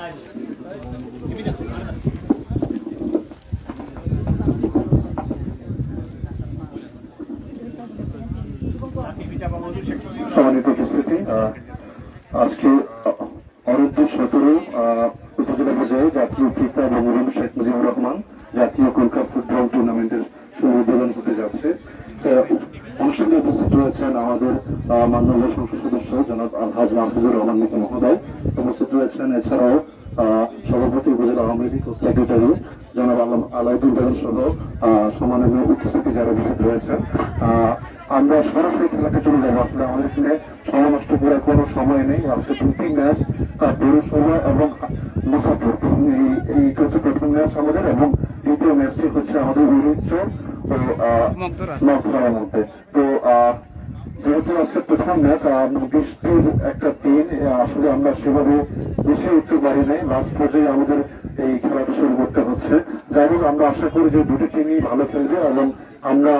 নাই সম্মানিত উপস্থিতি আজকে অনূর্ধ্ব সতেরো উপজেলা পর্যায়ে জাতীয় ফিফা বঙ্গবন্ধু শেখ মুজিবুর রহমান জাতীয় কলকাতা ফুটবল টুর্নামেন্টের উদ্বোধন হতে যাচ্ছে। অনুষ্ঠানে উপস্থিত রয়েছেন আমাদের মাননীয় সংসদ সদস্য জনাব আলহাজ মাহফুজুর রহমান নিকো মহোদয়। উপস্থিত রয়েছেন এছাড়াও সভাপতি উপজেলা আওয়ামী লীগ ও সেক্রেটারি জনাব আলম আলাউদ্দিন বেগম সহ আহ, সম্মাননীয় উপস্থিতি যারা উপস্থিত রয়েছেন। আমরা সরাসরি খেলাতে চলে যাব আসলে আমাদের এখানে সময় নষ্ট করার কোনো সময় নেই। আজকে দুটি ম্যাচ পৌরসভা এবং মুসাফর। এই প্রথম ম্যাচ আমাদের এবং দ্বিতীয় হচ্ছে আমাদের উড়িষ্য ও নকধারার মধ্যে। তো যেহেতু আজকে প্রথম ম্যাচ বৃষ্টির একটা দিন আসলে আমরা সেভাবে বেশি উঠতে পারি নাই। লাস্ট পর্যায়ে আমাদের এই খেলাটা শুরু করতে হচ্ছে। যাই হোক আমরা আশা করি যে দুটি টিমই ভালো খেলবে এবং আমরা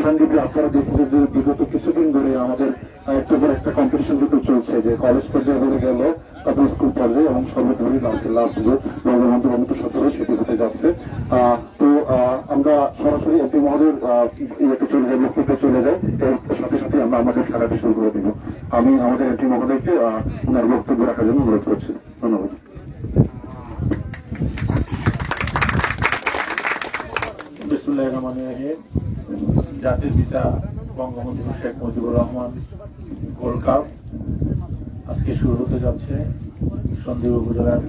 সন্দীপে আপনারা দেখেছেন যে বিগত কিছুদিন ধরে আমাদের একটার পর একটা কম্পিটিশন কিন্তু চলছে যে কলেজ পর্যায়ে বলে গেল তারপর স্কুল পর্যায়ে এবং সর্বোপরি লাস্টের লাস্ট যে বঙ্গবন্ধু বন্ধু সতেরো সেটি হতে যাচ্ছে। আমরা সরাসরি এমপি মহোদয়ের ইয়েতে চলে যাই বক্তব্যে চলে যাই। এর সাথে সাথে আমরা আমাদের খেলাটি শুরু করে দিব। আমি আমাদের এমপি মহোদয়কে ওনার বক্তব্য রাখার জন্য অনুরোধ করছি। ধন্যবাদ। জাতির পিতা বঙ্গবন্ধু শেখ মুজিবুর রহমান, গোল্ড কাপ। আজকে শুরু হতে যাচ্ছে সন্দ্বীপ উপজেলার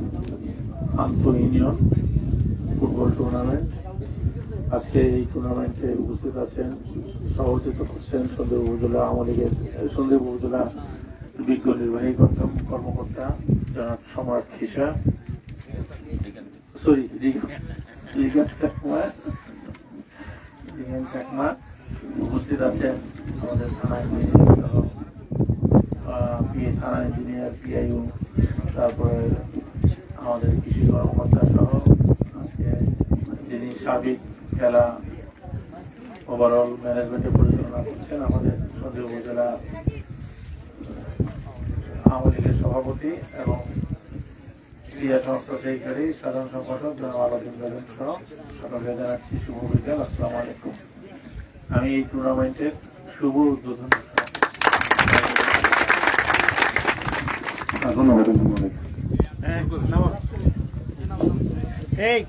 আন্ত ইউনিয়ন ফুটবল টুর্নামেন্ট। আজকে এই টুর্নামেন্টে উপস্থিত আছেন, সভাপতিত্ব করছেন সন্দ্বীপ উপজেলা আওয়ামী লীগের সন্দ্বীপ উপজেলা বিজ্ঞ নির্বাহী কর্মকর্তা জনাব সম্রাট খিসা সরি রিগান চাকমা। রিগান চাকমা উপস্থিত আছেন আমাদের থানা ইঞ্জিনিয়ার সহ পিএ থানা ইঞ্জিনিয়ার পিআইউ তারপরে আমাদের কৃষি কর্মকর্তা সহ, আজকে যিনি সাবেক খেলা ওভারঅল ম্যানেজমেন্টে পরিচালনা করছেন আমাদের সন্দেহ উপজেলা আওয়ামী লীগের সভাপতি এবং ক্রিয়া সংস্থা সেক্রেটারি সাধারণ সম্পাদক জনাব আলাদিন বেগম সহ সকলকে জানাচ্ছি শুভ বিকেল আসসালামু আলাইকুম। আমি এই টুর্নামেন্টের শুভ উদ্বোধন ধন্যবাদ এই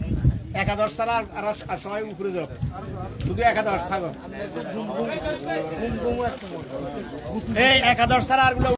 একাদশ ছাড়া আর- সবাই উপরে যাও। শুধু একাদশ থাকো। এই একাদশ ছাড়া আর